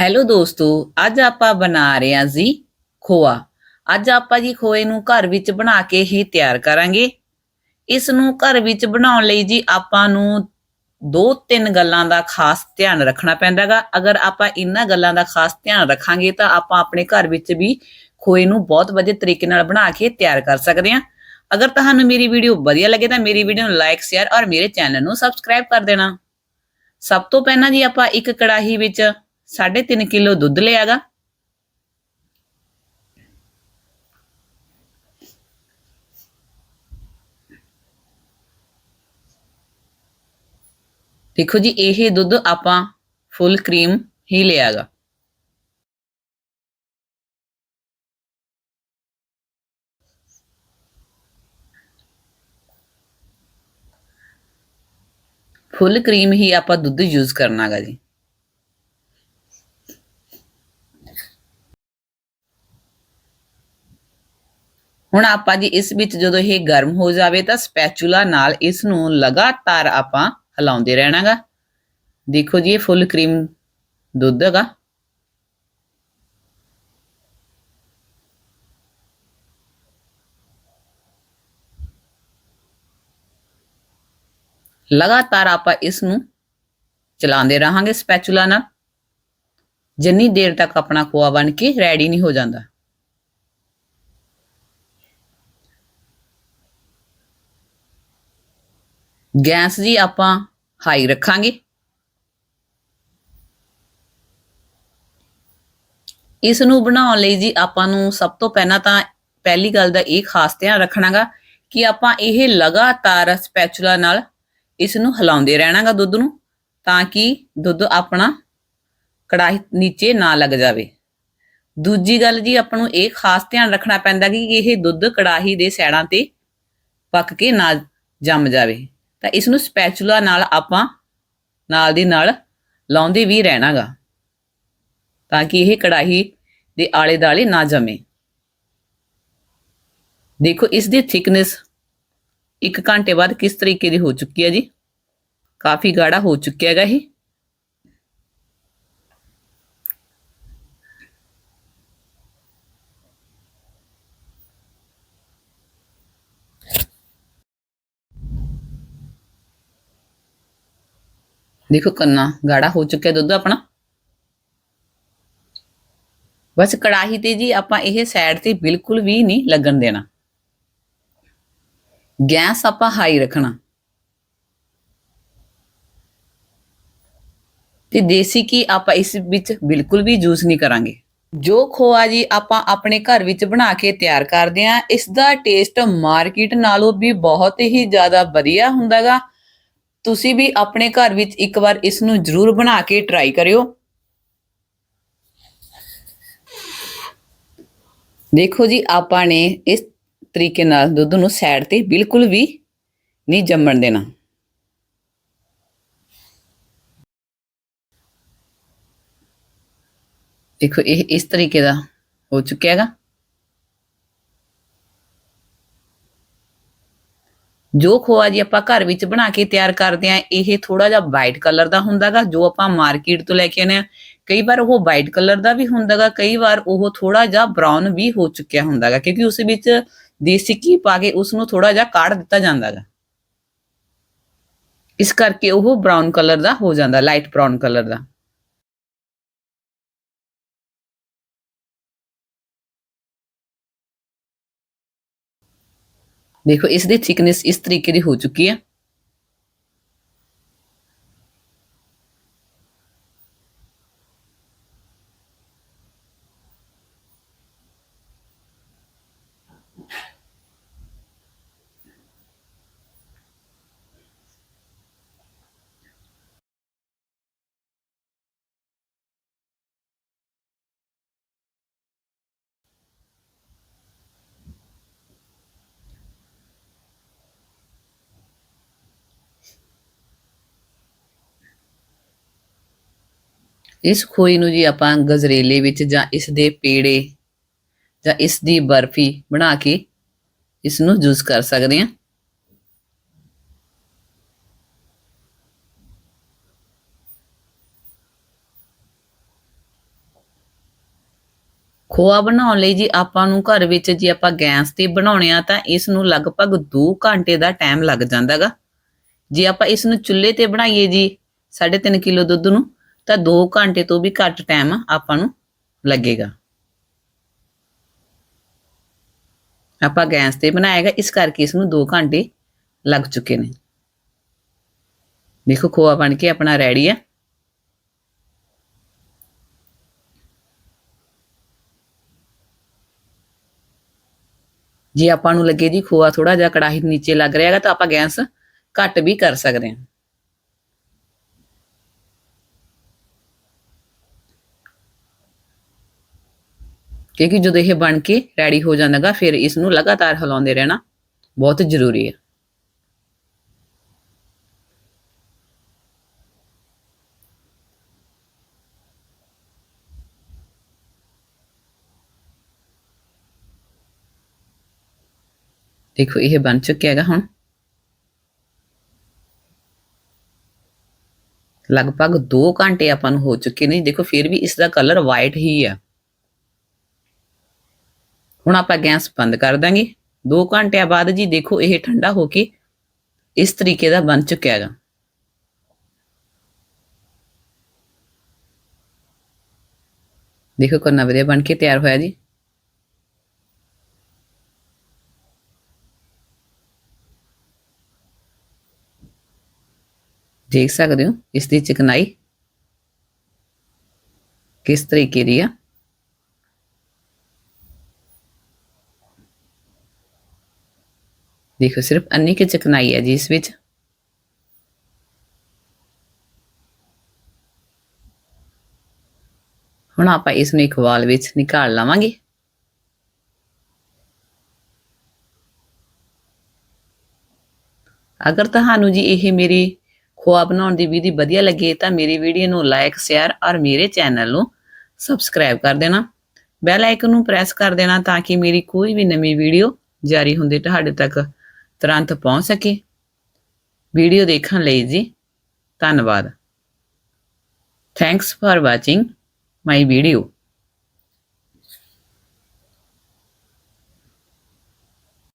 Hello ਦੋਸਤੋ, ਅੱਜ ਆਪਾਂ ਬਣਾ ਰਹੇ ਹਾਂ ਜੀ ਖੋਆ। ਅੱਜ ਆਪਾਂ ਜੀ ਖੋਏ ਨੂੰ ਘਰ ਵਿੱਚ ਬਣਾ ਕੇ ਹੀ ਤਿਆਰ ਕਰਾਂਗੇ। ਇਸ ਨੂੰ ਘਰ ਵਿੱਚ ਬਣਾਉਣ ਲਈ ਜੀ ਆਪਾਂ ਨੂੰ ਦੋ ਤਿੰਨ ਗੱਲਾਂ ਦਾ ਖਾਸ ਧਿਆਨ ਰੱਖਣਾ ਪੈਂਦਾਗਾ। ਅਗਰ ਆਪਾਂ ਇਹਨਾਂ ਗੱਲਾਂ ਦਾ ਖਾਸ ਧਿਆਨ ਰੱਖਾਂਗੇ ਤਾਂ ਆਪਾਂ ਆਪਣੇ ਘਰ ਵਿੱਚ ਵੀ ਖੋਏ ਨੂੰ ਬਹੁਤ ਵਧੀਆ ਤਰੀਕੇ ਨਾਲ ਬਣਾ ਕੇ ਤਿਆਰ ਕਰ ਸਕਦੇ ਹਾਂ। ਅਗਰ ਤੁਹਾਨੂੰ ਮੇਰੀ ਵੀਡੀਓ ਵਧੀਆ ਲੱਗੇ ਤਾਂ ਮੇਰੀ ਵੀਡੀਓ ਨੂੰ ਲਾਈਕ, ਸ਼ੇਅਰ ਔਰ ਮੇਰੇ ਚੈਨਲ ਨੂੰ ਸਬਸਕ੍ਰਾਈਬ ਕਰ ਦੇਣਾ। ਸਭ ਤੋਂ ਪਹਿਲਾਂ ਜੀ ਆਪਾਂ ਇੱਕ ਕੜਾਹੀ ਵਿੱਚ 3.5 ਕਿਲੋ ਦੁੱਧ ਲਿਆਗਾ। ਦੇਖੋ ਜੀ, ਇਹ ਦੁੱਧ ਆਪਾਂ ਫੁੱਲ ਕਰੀਮ ਹੀ ਲਿਆਗਾ। ਫੁੱਲ ਕਰੀਮ ਹੀ ਆਪਾਂ ਦੁੱਧ ਯੂਜ਼ ਕਰਨਾਗਾ ਜੀ। ਹੁਣ ਆਪਾਂ ਜੀ ਇਸ ਵਿੱਚ ਜਦੋਂ ਇਹ ਗਰਮ ਹੋ ਜਾਵੇ ਤਾਂ ਸਪੈਚੂਲਾ ਨਾਲ ਇਸ ਨੂੰ ਲਗਾਤਾਰ ਆਪਾਂ ਹਿਲਾਉਂਦੇ ਰਹਿਣਾਗਾ। ਦੇਖੋ ਜੀ ਇਹ ਫੁੱਲ ਕਰੀਮ ਦੁੱਧ ਹੈਗਾ। ਲਗਾਤਾਰ ਆਪਾਂ ਇਸ ਨੂੰ ਚਲਾਉਂਦੇ ਰਹਾਂਗੇ ਸਪੈਚੂਲਾ ਨਾਲ। ਜਿੰਨੀ ਦੇਰ ਤੱਕ ਆਪਣਾ ਖੋਆ ਬਣ ਕੇ ਰੈਡੀ ਨਹੀਂ ਹੋ ਜਾਂਦਾ। ਗੈਸ ਜੀ ਆਪਾਂ ਹਾਈ ਰੱਖਾਂਗੇ। ਇਸ ਨੂੰ ਬਣਾਉਣ ਲਈ ਜੀ ਆਪਾਂ ਨੂੰ ਸਭ ਤੋਂ ਪਹਿਲਾਂ ਤਾਂ ਪਹਿਲੀ ਗੱਲ ਦਾ ਇਹ ਖਾਸ ਧਿਆਨ ਰੱਖਣਾਗਾ ਕਿ ਆਪਾਂ ਇਹ ਲਗਾਤਾਰ ਸਪੈਚੂਲਾ ਨਾਲ ਇਸ ਨੂੰ ਹਿਲਾਉਂਦੇ ਰਹਿਣਾਗਾ ਦੁੱਧ ਨੂੰ ਤਾਂ ਕਿ ਦੁੱਧ ਆਪਣਾ ਕੜਾਹੀ ਨੀਚੇ ਨਾ ਲੱਗ ਜਾਵੇ। ਦੂਜੀ ਗੱਲ ਜੀ ਆਪਾਂ ਨੂੰ ਇਹ ਖਾਸ ਧਿਆਨ ਰੱਖਣਾ ਪੈਂਦਾ ਕਿ ਇਹ ਦੁੱਧ ਕੜਾਹੀ ਦੇ ਸੈੜਾਂ ਤੇ ਪੱਕ ਕੇ ਨਾ ਜੰਮ ਜਾਵੇ। ਤਾਂ ਇਸ ਨੂੰ ਸਪੈਚੂਲਾ ਨਾਲ ਆਪਾਂ ਨਾਲ ਦੀ ਨਾਲ ਲਾਉਂਦੇ ਵੀ ਰਹਿਣਾਗਾ ਤਾਂ ਕਿ ਇਹ ਕੜਾਹੀ ਦੇ ਆਲੇ ਦਾਲੇ ਨਾ ਜਮੇ। ਦੇਖੋ, ਇਸ ਦੀ ਥਿਕਨੈਸ 1 ਘੰਟੇ ਬਾਅਦ ਕਿਸ ਤਰੀਕੇ ਦੀ ਹੋ ਚੁੱਕੀ ਹੈ ਜੀ? ਕਾਫੀ ਗਾੜਾ ਹੋ ਚੁੱਕਿਆ ਹੈਗਾ ਇਹ। ਦੇਖੋ ਕੰਨਾ ਗਾੜਾ ਹੋ ਚੁੱਕਿਆ ਦੁੱਧ ਆਪਣਾ। ਬਸ ਕੜਾਹੀ ਤੇ ਜੀ ਆਪਾਂ ਇਹ ਸਾਈਡ ਤੇ ਬਿਲਕੁਲ ਵੀ ਨਹੀਂ ਲੱਗਣ ਦੇਣਾ। ਗੈਸ ਆਪਾਂ ਹਾਈ ਰੱਖਣਾ। ਤੇ ਦੇਸੀ ਕੀ ਆਪਾਂ ਇਸ ਵਿੱਚ ਬਿਲਕੁਲ ਵੀ ਯੂਜ਼ ਨਹੀਂ ਕਰਾਂਗੇ। ਜੋ ਖੋਆ ਜੀ ਆਪਾਂ ਆਪਣੇ ਘਰ ਵਿੱਚ ਬਣਾ ਕੇ ਤਿਆਰ ਕਰਦੇ ਆਂ ਇਸ ਦਾ ਟੇਸਟ ਮਾਰਕੀਟ ਨਾਲੋਂ ਵੀ ਬਹੁਤ ਹੀ ਜ਼ਿਆਦਾ ਵਧੀਆ ਹੁੰਦਾਗਾ। ਤੁਸੀਂ ਵੀ ਆਪਣੇ ਘਰ ਵਿੱਚ ਇੱਕ ਵਾਰ ਇਸ ਨੂੰ ਜ਼ਰੂਰ ਬਣਾ ਕੇ ਟਰਾਈ ਕਰਿਓ। ਦੇਖੋ ਜੀ, ਆਪਾਂ ਨੇ ਇਸ ਤਰੀਕੇ ਨਾਲ ਦੁੱਧ ਨੂੰ ਸਾਈਡ ਤੇ ਬਿਲਕੁਲ ਵੀ ਨਹੀਂ ਜੰਮਣ ਦੇਣਾ। ਦੇਖੋ, ਇਹ ਇਸ ਤਰੀਕੇ ਦਾ ਹੋ ਚੁੱਕਿਆ ਹੈਗਾ। ਜੋ ਖੋਆ ਜੀ ਆਪਾਂ ਘਰ ਵਿੱਚ ਬਣਾ ਕੇ ਤਿਆਰ ਕਰਦੇ ਆਂ ਇਹ ਥੋੜਾ ਜਿਹਾ ਵਾਈਟ ਕਲਰ ਦਾ ਹੁੰਦਾਗਾ, ਜੋ ਆਪਾਂ ਮਾਰਕੀਟ ਤੋਂ ਲੈ ਕੇ ਆਨੇ ਆ ਕਈ ਵਾਰ ਉਹ ਵਾਈਟ ਕਲਰ ਦਾ ਵੀ ਹੁੰਦਾਗਾ, ਕਈ ਵਾਰ ਉਹ ਥੋੜਾ ਜਿਹਾ ਬ੍ਰਾਊਨ ਵੀ ਹੋ ਚੁੱਕਿਆ ਹੁੰਦਾਗਾ, ਕਿਉਂਕਿ ਉਸ ਵਿੱਚ ਦੇਸੀ ਘੀ ਪਾ ਕੇ ਉਸ ਨੂੰ ਥੋੜਾ ਜਿਹਾ ਕਾੜ ਦਿੱਤਾ ਜਾਂਦਾਗਾ। ਇਸ ਕਰਕੇ ਉਹ ਬ੍ਰਾਊਨ ਕਲਰ ਦਾ ਹੋ ਜਾਂਦਾ ਲਾਈਟ ਬ੍ਰਾਊਨ ਕਲਰ ਦਾ। ਦੇਖੋ ਇਸ ਦੀ ਥਿਕਨੈਸ ਇਸ ਤਰੀਕੇ ਦੀ ਹੋ ਚੁੱਕੀ ਹੈ। ਇਸ ਖੋਏ ਨੂੰ ਜੀ ਆਪਾਂ ਗਜਰੇਲੇ ਵਿੱਚ ਜਾਂ ਇਸ ਦੇ ਪੇੜੇ ਜਾਂ ਇਸ ਦੀ ਬਰਫੀ ਬਣਾ ਕੇ ਇਸ ਨੂੰ ਜੂਸ ਕਰ ਸਕਦੇ ਹਾਂ। ਖੋਆ ਬਣਾਉਣ ਲਈ ਜੀ ਆਪਾਂ ਨੂੰ ਘਰ ਵਿੱਚ ਜੇ ਆਪਾਂ ਗੈਸ ਤੇ ਬਣਾਉਣੇ ਆ ਤਾਂ ਇਸ ਨੂੰ ਲਗਭਗ 2 ਘੰਟੇ ਦਾ ਟਾਈਮ ਲੱਗ ਜਾਂਦਾਗਾ ਜੇ ਆਪਾਂ ਇਸ ਨੂੰ ਚੁੱਲ੍ਹੇ ਤੇ ਬਣਾਈਏ ਜੀ 3.5 ਕਿਲੋ ਦੁੱਧ ਨੂੰ ਤਾਂ 2 ਘੰਟੇ ਤੋਂ ਵੀ ਘੱਟ ਟਾਈਮ ਆਪਾਂ ਨੂੰ ਲੱਗੇਗਾ। ਆਪਾਂ ਗੈਸ ਤੇ ਬਣਾਏਗਾ ਇਸ ਕਰਕੇ ਇਸ ਨੂੰ 2 ਘੰਟੇ ਲੱਗ ਚੁੱਕੇ ਨੇ। ਦੇਖੋ, ਖੋਆ ਬਣ ਕੇ ਆਪਣਾ ਰੈਡੀ ਹੈ ਜੇ ਆਪਾਂ ਨੂੰ ਲੱਗੇ ਜੀ ਖੋਆ ਥੋੜਾ ਜਿਹਾ ਕੜਾਹੀ ਨੀਚੇ ਲੱਗ ਰਿਹਾ ਹੈਗਾ, ਤਾਂ ਆਪਾਂ ਗੈਸ ਘੱਟ ਵੀ ਕਰ ਸਕਦੇ ਹਾਂ। ਕਿਉਂਕਿ ਜਦੋਂ ਇਹ ਬਣ ਕੇ ਰੈਡੀ ਹੋ ਜਾਂਦਾਗਾ, ਫਿਰ ਇਸ ਨੂੰ ਲਗਾਤਾਰ ਹਿਲਾਉਂਦੇ ਰਹਿਣਾ ਬਹੁਤ ਜ਼ਰੂਰੀ ਹੈ। ਦੇਖੋ, ਇਹ ਬਣ ਚੁੱਕਿਆ ਹੈਗਾ ਹੁਣ। ਲਗਭਗ 2 ਘੰਟੇ ਆਪਾਂ ਨੂੰ ਹੋ ਚੁੱਕੇ ਨੇ। ਦੇਖੋ, ਫਿਰ ਵੀ ਇਸ ਦਾ ਕਲਰ ਵਾਈਟ ਹੀ। ਆ ਹੁਣ ਆਪਾਂ ਗੈਸ ਬੰਦ ਕਰ ਦਾਂਗੇ। 2 ਘੰਟਿਆਂ ਬਾਅਦ ਜੀ ਦੇਖੋ ਇਹ ਠੰਡਾ ਹੋ ਕੇ ਇਸ ਤਰੀਕੇ ਦਾ ਬਣ ਚੁੱਕਿਆ ਹੈਗਾ। ਦੇਖੋ ਕਿੰਨਾ ਵਧੀਆ ਬਣ ਕੇ ਤਿਆਰ ਹੋਇਆ ਜੀ। ਦੇਖ ਸਕਦੇ ਹੋ ਇਸ ਦੀ ਚਿਕਨਾਈ ਕਿਸ ਤਰੀਕੇ ਦੀ ਆ। ਦੇਖੋ, ਸਿਰਫ ਅੰਨੀ ਕਿ ਚਕਨਾਈ ਹੈ ਜੀ ਇਸ ਵਿੱਚ। ਹੁਣ ਆਪਾਂ ਇਸ ਨੂੰ ਇੱਕ ਵਾਲ ਵਿੱਚ ਨਿਕਾਲ ਲਵਾਂਗੇ। ਅਗਰ ਤੁਹਾਨੂੰ ਜੀ ਇਹ ਮੇਰੀ ਖੋਆ ਬਣਾਉਣ ਦੀ ਵਿਧੀ ਵਧੀਆ ਲੱਗੇ, ਤਾਂ ਮੇਰੀ ਵੀਡੀਓ ਨੂੰ ਲਾਈਕ ਸ਼ੇਅਰ ਔਰ ਮੇਰੇ ਚੈਨਲ ਨੂੰ ਸਬਸਕ੍ਰਾਈਬ ਕਰ ਦੇਣਾ। ਬੈਲ ਆਈਕਨ ਨੂੰ ਪ੍ਰੈਸ ਕਰ ਦੇਣਾ ਤਾਂ ਕਿ ਮੇਰੀ ਕੋਈ ਵੀ ਨਵੀਂ ਵੀਡੀਓ ਜਾਰੀ ਹੁੰਦੇ ਤੁਹਾਡੇ ਤੱਕ ਤੁਰੰਤ ਪਹੁੰਚ ਸਕੇ। ਵੀਡੀਓ ਦੇਖਣ ਲਈ ਜੀ ਧੰਨਵਾਦ। Thanks for watching my video